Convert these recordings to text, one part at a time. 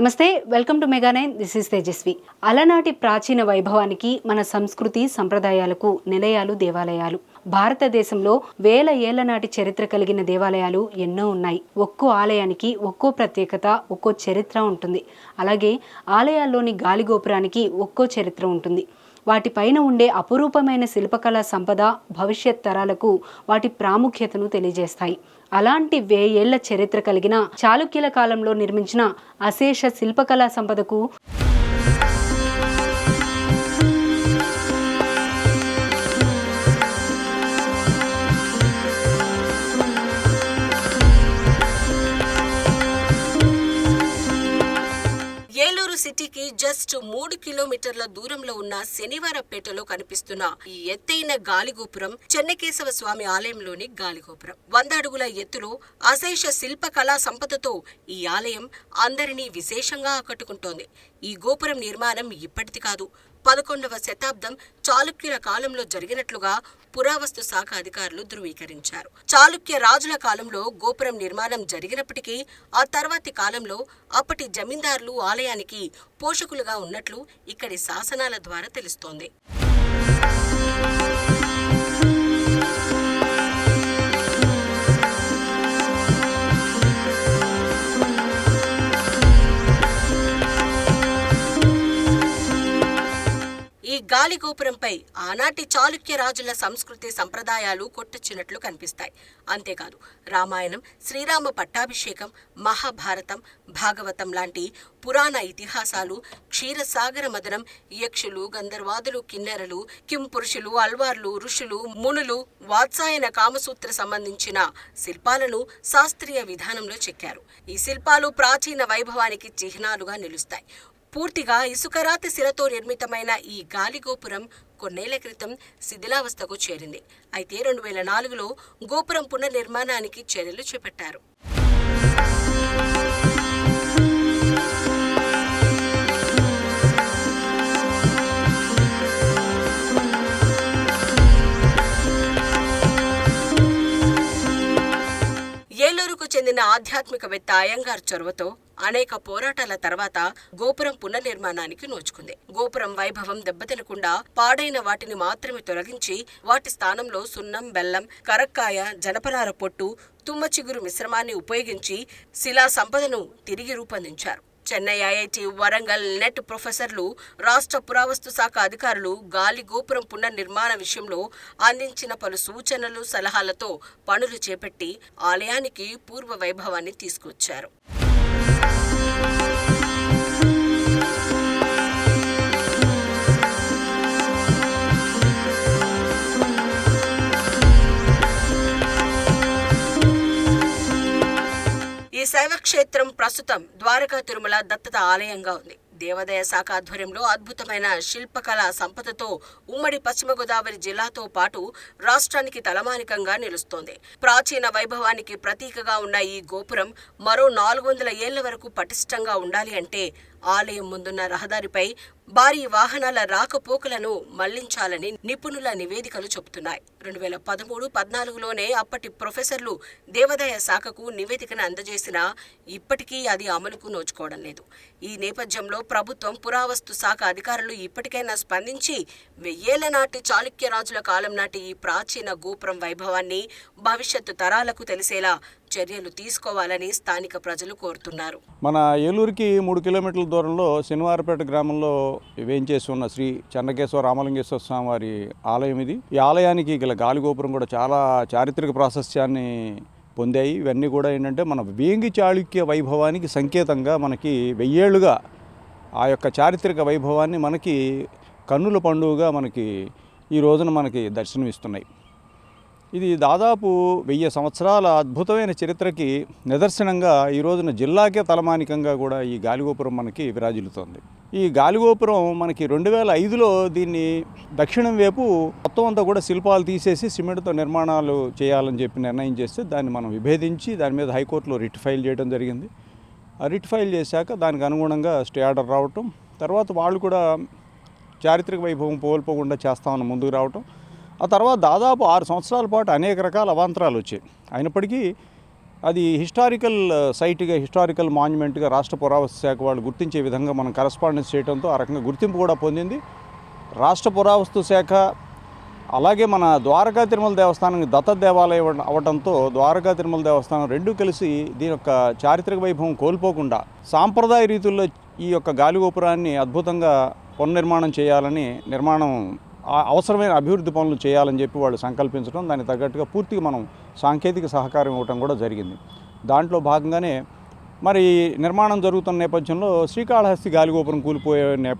Namaste welcome to mega nine. This is Tejaswi. అలనాటి ప్రాచీన వైభవానికి మన సంస్కృతి సంప్రదాయాలకు నిలయాలు దేవాలయాలు. భారతదేశంలో వేల ఏళ్ళ నాటి చరిత్ర కలిగిన దేవాలయాలు ఎన్నో ఉన్నాయి. ఒక్కో ఆలయానికి ఒక్కో ప్రత్యేకత ఒక్కో చరిత్ర ఉంటుంది. అలాగే ఆలయాల్లోని గాలిగోపురానికి ఒక్కో చరిత్ర ఉంటుంది. వాటిపైన ఉండే అపురూపమైన శిల్పకళా సంపద భవిష్యత్ తరాలకు వాటి ప్రాముఖ్యతను తెలియజేస్తాయి. అలాంటి వేయేళ్ళ చరిత్ర కలిగిన చాళుక్యుల కాలంలో నిర్మించిన అశేష శిల్పకళా సంపదకు ఏలూరు సిటీకి జస్ట్ మూడు కిలోమీటర్ల దూరంలో ఉన్న శనివారపేటలో కనిపిస్తున్న ఈ ఎత్తైన గాలిగోపురం చెన్నకేశవ స్వామి ఆలయంలోని గాలిగోపురం. వంద అడుగుల ఎత్తులో అశేష శిల్ప కళా సంపదతో ఈ ఆలయం అందరినీ విశేషంగా ఆకట్టుకుంటోంది. ఈ గోపురం నిర్మాణం ఇప్పటిది కాదు. పదకొండవ శతాబ్దం చాళుక్యుల కాలంలో జరిగినట్లుగా పురావస్తు శాఖ అధికారులు ధృవీకరించారు. చాళుక్య రాజుల కాలంలో గోపురం నిర్మాణం జరిగినప్పటికీ ఆ తర్వాతి కాలంలో అప్పటి జమీందారులు ఆలయానికి పోషకులుగా ఉన్నట్లు ఇక్కడి శాసనాల ద్వారా తెలుస్తోంది. గాలిగోపురంపై ఆనాటి చాళుక్య రాజుల సంస్కృతి సంప్రదాయాలు కొట్టొచ్చినట్లు కనిపిస్తాయి. అంతేకాదు రామాయణం శ్రీరామ పట్టాభిషేకం మహాభారతం భాగవతం లాంటి పురాణ ఇతిహాసాలు క్షీరసాగర మదనం యక్షులు గంధర్వాదులు కిన్నెరలు కింపురుషులు అల్వార్లు ఋషులు మునులు వాత్సాయన కామసూత్ర సంబంధించిన శిల్పాలను శాస్త్రీయ విధానంలో చెక్కారు. ఈ శిల్పాలు ప్రాచీన వైభవానికి చిహ్నాలుగా నిలుస్తాయి. పూర్తిగా ఇసుకరాతి శిలతో నిర్మితమైన ఈ గాలిగోపురం కొన్నేళ్ళ క్రితం శిథిలావస్థకు చేరింది. అయితే రెండు వేల నాలుగులో గోపురం పునర్నిర్మాణానికి చర్యలు చేపట్టారు. చెందిన ఆధ్యాత్మికవేత్త అయ్యంగార్ చొరవతో అనేక పోరాటాల తర్వాత గోపురం పునర్నిర్మాణానికి నోచుకుంది. గోపురం వైభవం దెబ్బతినకుండా పాడైన వాటిని మాత్రమే తొలగించి వాటి స్థానంలో సున్నం బెల్లం కరక్కాయ జనపనార పొట్టు తుమ్మ చిగురు మిశ్రమాన్ని ఉపయోగించి శిలా సంపదను తిరిగి రూపొందించారు. చెన్నై ఐఐటి వరంగల్ నెట్ ప్రొఫెసర్లు రాష్ట్ర పురావస్తు శాఖ అధికారులు గాలి గోపురం పునర్నిర్మాణ విషయంలో అందించిన పలు సూచనలు సలహాలతో పనులు చేపట్టి ఆలయానికి పూర్వ వైభవాన్ని తీసుకొచ్చారు ఈ శైవక్షేత్రం ప్రస్తుతం ద్వారకా తిరుమల దత్తత ఆలయంగా ఉంది. దేవాదాయ శాఖ ఆధ్వర్యంలో అద్భుతమైన శిల్పకళా సంపదతో ఉమ్మడి పశ్చిమ గోదావరి జిల్లాతో పాటు రాష్ట్రానికి తలమానికంగా నిలుస్తోంది. ప్రాచీన వైభవానికి ప్రతీకగా ఉన్న ఈ గోపురం మరో నాలుగు వందల ఏళ్ళ వరకు పటిష్టంగా ఉండాలి అంటే ఆలయం ముందున్న రహదారిపై భారీ వాహనాల రాకపోకలను మళ్ళించాలని నిపుణుల నివేదికలు చెబుతున్నాయి. రెండు వేల పదమూడు పద్నాలుగులోనే అప్పటి ప్రొఫెసర్లు దేవాదాయ శాఖకు నివేదికను అందజేసినా ఇప్పటికీ అది అమలుకు నోచుకోవడం లేదు. ఈ నేపథ్యంలో ప్రభుత్వం పురావస్తు శాఖ అధికారులు ఇప్పటికైనా స్పందించి వెయ్యేళ్ళ నాటి చాళుక్య రాజుల కాలం నాటి ఈ ప్రాచీన గోపురం వైభవాన్ని భవిష్యత్తు తరాలకు తెలిసేలా చర్యలు తీసుకోవాలని స్థానిక ప్రజలు కోరుతున్నారు. మన ఏలూరుకి మూడు కిలోమీటర్ల దూరంలో శనివారపేట గ్రామంలో వేయించేసి ఉన్న శ్రీ చెన్నకేశ్వర రామలింగేశ్వర స్వామి వారి ఆలయం ఇది. ఈ ఆలయానికి గల గాలిగోపురం కూడా చాలా చారిత్రక ప్రాశస్త్యాన్ని పొందాయి. ఇవన్నీ కూడా ఏంటంటే మన వేంగి చాళుక్య వైభవానికి సంకేతంగా మనకి వెయ్యేళ్ళుగా ఆ యొక్క చారిత్రక వైభవాన్ని మనకి కన్నుల పండుగగా మనకి ఈ రోజున మనకి దర్శనమిస్తున్నాయి. ఇది దాదాపు వెయ్యి సంవత్సరాల అద్భుతమైన చరిత్రకి నిదర్శనంగా ఈ రోజున జిల్లాకే తలమానికంగా కూడా ఈ గాలిగోపురం మనకి విరాజిల్లుతోంది. ఈ గాలిగోపురం మనకి రెండు వేల ఐదులో దీన్ని దక్షిణం వైపు మొత్తం అంతా కూడా శిల్పాలు తీసేసి సిమెంట్తో నిర్మాణాలు చేయాలని చెప్పి నిర్ణయం చేస్తే దాన్ని మనం విభేదించి దాని మీద హైకోర్టులో రిట్ ఫైల్ చేయడం జరిగింది. ఆ రిట్ ఫైల్ చేశాక దానికి అనుగుణంగా స్టే ఆర్డర్ రావటం తర్వాత వాళ్ళు కూడా చారిత్రక వైభవం కోల్పోకుండా చేస్తామని ముందుకు రావటం ఆ తర్వాత దాదాపు ఆరు సంవత్సరాల పాటు అనేక రకాల అవాంతరాలు వచ్చాయి. అయినప్పటికీ అది హిస్టారికల్ సైట్గా హిస్టారికల్ మాన్యుమెంట్గా రాష్ట్ర పురావస్తు శాఖ వాళ్ళు గుర్తించే విధంగా మనం కరస్పాండెన్స్ చేయడంతో ఆ రకంగా గుర్తింపు కూడా పొందింది. రాష్ట్ర పురావస్తు శాఖ అలాగే మన ద్వారకా తిరుమల దేవస్థానం దత్త దేవాలయం అవడంతో అవటంతో ద్వారకా తిరుమల దేవస్థానం రెండూ కలిసి దీని యొక్క చారిత్రక వైభవం కోల్పోకుండా సాంప్రదాయ రీతుల్లో ఈ యొక్క గాలిగోపురాన్ని అద్భుతంగా పునర్నిర్మాణం చేయాలని నిర్మాణం అవసరమైన అభివృద్ధి పనులు చేయాలని చెప్పి వాళ్ళు సంకల్పించడం దానికి తగ్గట్టుగా పూర్తిగా మనం సాంకేతిక సహకారం ఇవ్వటం కూడా జరిగింది. దాంట్లో భాగంగానే మరి నిర్మాణం జరుగుతున్న నేపథ్యంలో శ్రీకాళహస్తి గాలిగోపురం కూలిపోయే నే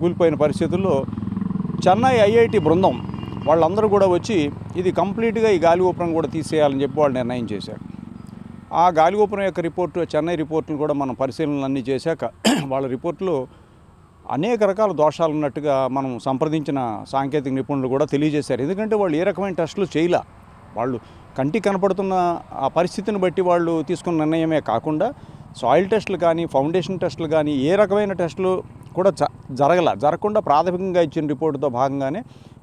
కూలిపోయిన పరిస్థితుల్లో చెన్నై ఐఐటి బృందం వాళ్ళందరూ కూడా వచ్చి ఇది కంప్లీట్గా ఈ గాలిగోపురం కూడా తీసేయాలని చెప్పి వాళ్ళు నిర్ణయం చేశారు. ఆ గాలిగోపురం యొక్క రిపోర్టు చెన్నై రిపోర్టును కూడా మనం పరిశీలనలు అన్నీ చేశాక వాళ్ళ రిపోర్టులో అనేక రకాల దోషాలు ఉన్నట్టుగా మనం సంప్రదించిన సాంకేతిక నిపుణులు కూడా తెలియజేశారు. ఎందుకంటే వాళ్ళు ఏ రకమైన టెస్టులు చేయలే. వాళ్ళు కంటికి కనపడుతున్న ఆ పరిస్థితిని బట్టి వాళ్ళు తీసుకున్న నిర్ణయమే కాకుండా సాయిల్ టెస్టులు కానీ ఫౌండేషన్ టెస్టులు కానీ ఏ రకమైన టెస్టులు కూడా జ జరగల. జరగకుండా ప్రాథమికంగా ఇచ్చిన రిపోర్టుతో భాగంగానే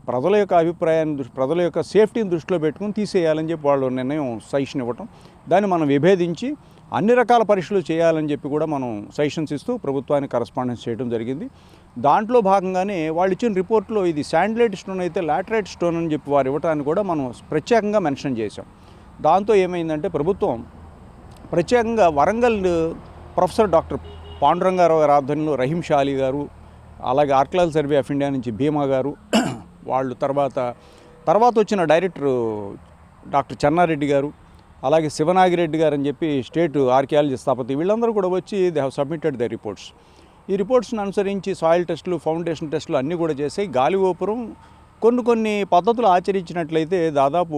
ప్రజల యొక్క అభిప్రాయాన్ని దృష్టి ప్రజల యొక్క సేఫ్టీని దృష్టిలో పెట్టుకుని తీసేయాలని చెప్పి వాళ్ళు నిర్ణయం సజెషన్ ఇవ్వటం. దాన్ని మనం విభేదించి అన్ని రకాల పరీక్షలు చేయాలని చెప్పి కూడా మనం సజెషన్స్ ఇస్తూ ప్రభుత్వానికి కరస్పాండెన్స్ చేయడం జరిగింది. దాంట్లో భాగంగానే వాళ్ళు ఇచ్చిన రిపోర్ట్లో ఇది శాండిలైట్ స్టోన్ అయితే లాటరైట్ స్టోన్ అని చెప్పి వారు ఇవ్వటాన్ని కూడా మనం ప్రత్యేకంగా మెన్షన్ చేశాం. దాంతో ఏమైందంటే ప్రభుత్వం ప్రత్యేకంగా వరంగల్ ప్రొఫెసర్ డాక్టర్ పాండురంగారావు గారి ఆధ్వర్యంలో రహీం షాలీ గారు అలాగే ఆర్కలాల్ సర్వే ఆఫ్ ఇండియా నుంచి భీమా గారు వాళ్ళు తర్వాత తర్వాత వచ్చిన డైరెక్టర్ డాక్టర్ చెన్నారెడ్డి గారు అలాగే శివనాగిరెడ్డి గారు అని చెప్పి స్టేట్ ఆర్కియాలజీ స్థాపతి వీళ్ళందరూ కూడా వచ్చి they have submitted the reports. ఈ రిపోర్ట్స్ని అనుసరించి సాయిల్ టెస్టులు ఫౌండేషన్ టెస్టులు అన్నీ కూడా చేసాయి గాలి గోపురం కొన్ని కొన్ని పద్ధతులు ఆచరించినట్లయితే దాదాపు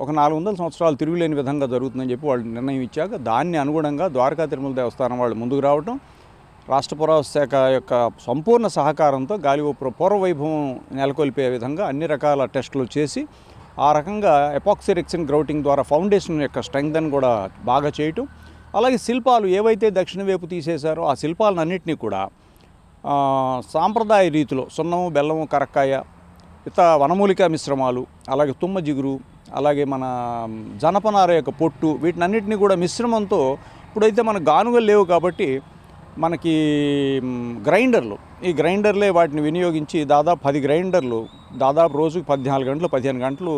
ఒక నాలుగు వందల సంవత్సరాలు తిరుగులేని విధంగా జరుగుతుందని చెప్పి వాళ్ళు నిర్ణయం ఇచ్చాక దాన్ని అనుగుణంగా ద్వారకా తిరుమల దేవస్థానం వాళ్ళు ముందుకు రావటం రాష్ట్ర పురావస్తు శాఖ యొక్క సంపూర్ణ సహకారంతో గాలిగోపురం పూర్వ వైభవం నెలకొల్పే విధంగా అన్ని రకాల టెస్టులు చేసి ఆ రకంగా ఎపాక్సిరెక్సిన్ గ్రౌటింగ్ ద్వారా ఫౌండేషన్ యొక్క స్ట్రెంగ్త్ కూడా బాగా చేయటం. అలాగే శిల్పాలు ఏవైతే దక్షిణ వైపు తీసేశారో ఆ శిల్పాలను అన్నింటినీ కూడా సాంప్రదాయ రీతిలో సున్నము బెల్లము కరక్కాయ ఇత వనమూలిక మిశ్రమాలు అలాగే తుమ్మ జిగురు అలాగే మన జనపనార యొక్క పొట్టు వీటినన్నిటిని కూడా మిశ్రమంతో ఇప్పుడైతే మన గానుగలు లేవు కాబట్టి మనకి గ్రైండర్లు. ఈ గ్రైండర్లే వాటిని వినియోగించి దాదాపు పది గ్రైండర్లు దాదాపు రోజుకి పద్నాలుగు గంటలు పదిహేను గంటలు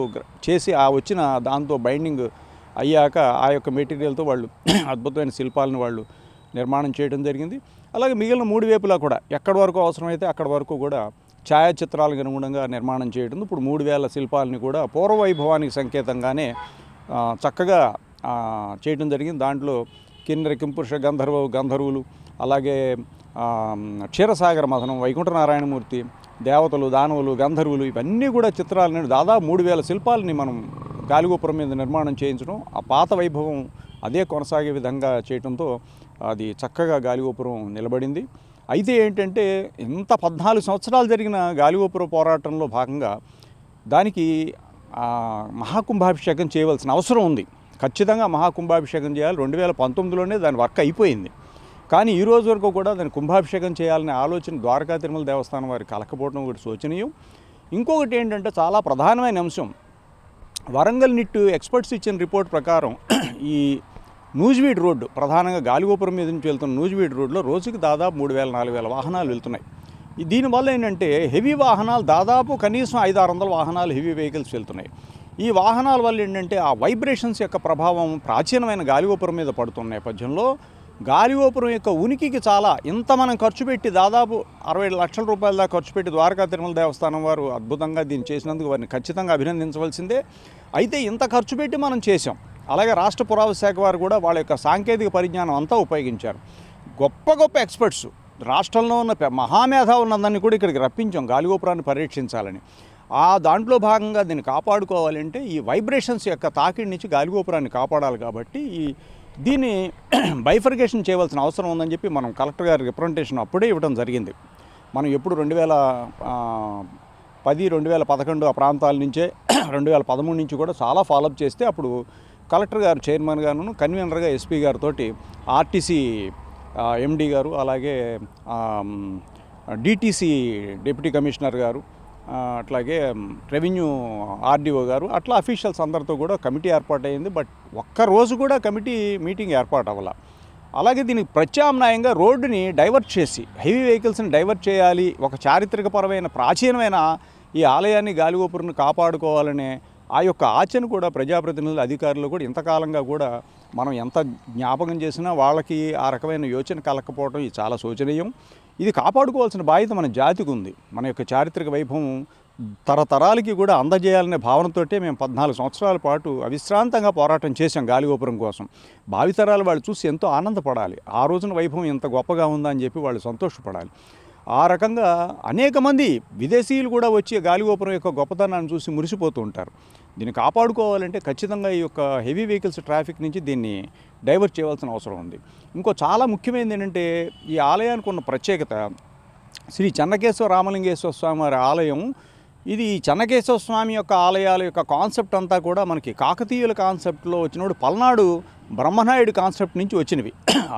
చేసి ఆ వచ్చిన దాంతో బైండింగ్ అయ్యాక ఆ యొక్క మెటీరియల్తో వాళ్ళు అద్భుతమైన శిల్పాలను వాళ్ళు నిర్మాణం చేయడం జరిగింది. అలాగే మిగిలిన మూడు వైపులా కూడా ఎక్కడి వరకు అవసరమైతే అక్కడి వరకు కూడా ఛాయాచిత్రాలకు అనుగుణంగా నిర్మాణం చేయడం ఇప్పుడు మూడు వేల శిల్పాలని కూడా పూర్వవైభవానికి సంకేతంగానే చక్కగా చేయడం జరిగింది. దాంట్లో కిన్నెర కింపురుష గంధర్వ గంధర్వులు అలాగే క్షీరసాగర మథనం వైకుంఠనారాయణమూర్తి దేవతలు దానవులు గంధర్వులు ఇవన్నీ కూడా చిత్రాలని దాదాపు మూడు వేల శిల్పాలని మనం గాలిగోపురం మీద నిర్మాణం చేయించడం ఆ పాత వైభవం అదే కొనసాగే విధంగా చేయడంతో అది చక్కగా గాలిగోపురం నిలబడింది. అయితే ఏంటంటే ఇంత పద్నాలుగు సంవత్సరాలు జరిగిన గాలిగోపురం పోరాటంలో భాగంగా దానికి మహాకుంభాభిషేకం చేయవలసిన అవసరం ఉంది. ఖచ్చితంగా మహాకుంభాభిషేకం చేయాలి. రెండు వేల పంతొమ్మిదిలోనే దాని వర్క్ అయిపోయింది. కానీ ఈ రోజు వరకు కూడా దాని కుంభాభిషేకం చేయాలనే ఆలోచన ద్వారకా తిరుమల దేవస్థానం వారి కలకపోవడం ఒకటి శోచనీయం. ఇంకొకటి ఏంటంటే చాలా ప్రధానమైన అంశం. వరంగల్ నిట్టు ఎక్స్పర్ట్స్ ఇచ్చిన రిపోర్ట్ ప్రకారం ఈ నూజివీడ్ రోడ్డు ప్రధానంగా గాలిగోపురం మీద నుంచి వెళ్తున్న నూజివీడ్ రోడ్లో రోజుకి దాదాపు మూడు వేల నాలుగు వేల వాహనాలు వెళ్తున్నాయి దీనివల్ల ఏంటంటే హెవీ వాహనాలు దాదాపు కనీసం ఐదు ఆరు వందల వాహనాలు హెవీ వెహికల్స్ వెళ్తున్నాయి. ఈ వాహనాల వల్ల ఏంటంటే ఆ వైబ్రేషన్స్ యొక్క ప్రభావం ప్రాచీనమైన గాలిగోపురం మీద పడుతున్న నేపథ్యంలో గాలిగోపురం యొక్క ఉనికికి చాలా ఇంత మనం ఖర్చు పెట్టి దాదాపు అరవై లక్షల రూపాయల దాకా ఖర్చు పెట్టి ద్వారకా తిరుమల దేవస్థానం వారు అద్భుతంగా దీన్ని చేసినందుకు వారిని ఖచ్చితంగా అభినందించవలసిందే. అయితే ఇంత ఖర్చు పెట్టి మనం చేసాం అలాగే రాష్ట్ర పురావశాఖ శాఖ వారు కూడా వాళ్ళ యొక్క సాంకేతిక పరిజ్ఞానం అంతా ఉపయోగించారు. గొప్ప గొప్ప ఎక్స్పర్ట్స్ రాష్ట్రంలో ఉన్న పె- ఉన్నదాన్ని కూడా ఇక్కడికి రప్పించాం గాలిగోపురాన్ని పరీక్షించాలని. ఆ దాంట్లో భాగంగా దీన్ని కాపాడుకోవాలంటే ఈ వైబ్రేషన్స్ యొక్క తాకిడి నుంచి గాలిగోపురాన్ని కాపాడాలి కాబట్టి ఈ దీన్ని బైఫర్గేషన్ చేయవలసిన అవసరం ఉందని చెప్పి మనం కలెక్టర్ గారి రిప్రజెంటేషన్ అప్పుడే ఇవ్వడం జరిగింది. మనం ఎప్పుడు రెండు వేల పది రెండు వేల పదకొండు ఆ ప్రాంతాల నుంచే రెండు వేల పదమూడు నుంచి కూడా చాలా ఫాలోఅప్ చేస్తే అప్పుడు కలెక్టర్ గారు చైర్మన్ గాను కన్వీనర్గా ఎస్పీ గారితో ఆర్టీసీ ఎండి గారు అలాగే డిటీసీ డిప్యూటీ కమిషనర్ గారు అట్లాగే రెవెన్యూ ఆర్డీఓ గారు అట్లా అఫీషియల్స్ అందరితో కూడా కమిటీ ఏర్పాటైంది బట్ ఒక్క రోజు కూడా కమిటీ మీటింగ్ ఏర్పాటు అవ్వాల అలాగే దీనికి ప్రత్యామ్నాయంగా రోడ్డుని డైవర్ట్ చేసి హెవీ వెహికల్స్ని డైవర్ట్ చేయాలి ఒక చారిత్రకపరమైన ప్రాచీనమైన ఈ ఆలయాన్ని గాలిగోపురను కాపాడుకోవాలనే ఆ యొక్క ఆచరణ కూడా ప్రజాప్రతినిధులు అధికారులు కూడా ఇంతకాలంగా కూడా మనం ఎంత జ్ఞాపకం చేసినా వాళ్ళకి ఆ రకమైన యోచన కలకపోవడం ఇది చాలా శోచనీయం. ఇది కాపాడుకోవాల్సిన బాధ్యత మన జాతికి ఉంది. మన యొక్క చారిత్రక వైభవం తరతరాలకి కూడా అందజేయాలనే భావనతోటే మేము పద్నాలుగు సంవత్సరాల పాటు అవిశ్రాంతంగా పోరాటం చేశాం గాలిగోపురం కోసం. భావితరాలు వాళ్ళు చూసి ఎంతో ఆనందపడాలి. ఆ రోజున వైభవం ఎంత గొప్పగా ఉందా అని చెప్పి వాళ్ళు సంతోషపడాలి. ఆ రకంగా అనేక మంది విదేశీయులు కూడా వచ్చి గాలిగోపురం యొక్క గొప్పతనాన్ని చూసి మురిసిపోతూ ఉంటారు. దీన్ని కాపాడుకోవాలంటే ఖచ్చితంగా ఈ యొక్క హెవీ వెహికల్స్ ట్రాఫిక్ నుంచి దీన్ని డైవర్ట్ చేయవలసిన అవసరం ఉంది. ఇంకో చాలా ముఖ్యమైనది ఏంటంటే ఈ ఆలయానికి ఉన్న ప్రత్యేకత శ్రీ చెన్నకేశ్వర రామలింగేశ్వర స్వామి వారి ఆలయం. ఇది చెన్నకేశ్వర స్వామి యొక్క ఆలయాల యొక్క కాన్సెప్ట్ అంతా కూడా మనకి కాకతీయుల కాన్సెప్ట్లో వచ్చినప్పుడు పల్నాడు బ్రహ్మనాయుడు కాన్సెప్ట్ నుంచి వచ్చినవి.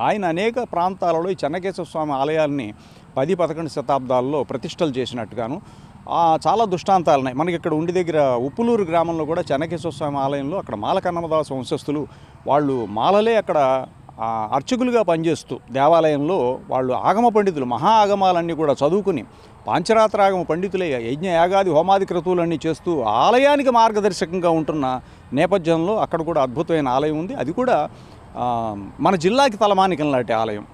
ఆయన అనేక ప్రాంతాలలో ఈ చెన్నకేశ్వర స్వామి ఆలయాల్ని పది పదకొండు శతాబ్దాల్లో ప్రతిష్టలు చేసినట్టుగాను చాలా దృష్టాంతాలు ఉన్నాయి. మనకి ఇక్కడ ఉండి దగ్గర ఉప్పులూరు గ్రామంలో కూడా చెన్నకేశ్వర స్వామి ఆలయంలో అక్కడ మాలకన్నమదాస వంశస్థులు వాళ్ళు మాలలే అక్కడ అర్చకులుగా పనిచేస్తూ దేవాలయంలో వాళ్ళు ఆగమ పండితులు మహా ఆగమాలన్నీ కూడా చదువుకుని పాంచరాత్రాగమ పండితులే యజ్ఞ యాగాది హోమాది క్రతువులన్నీ చేస్తూ ఆలయానికి మార్గదర్శకంగా ఉంటున్న నేపథ్యంలో అక్కడ కూడా అద్భుతమైన ఆలయం ఉంది. అది కూడా మన జిల్లాకి తలమానికం లాంటి ఆలయం.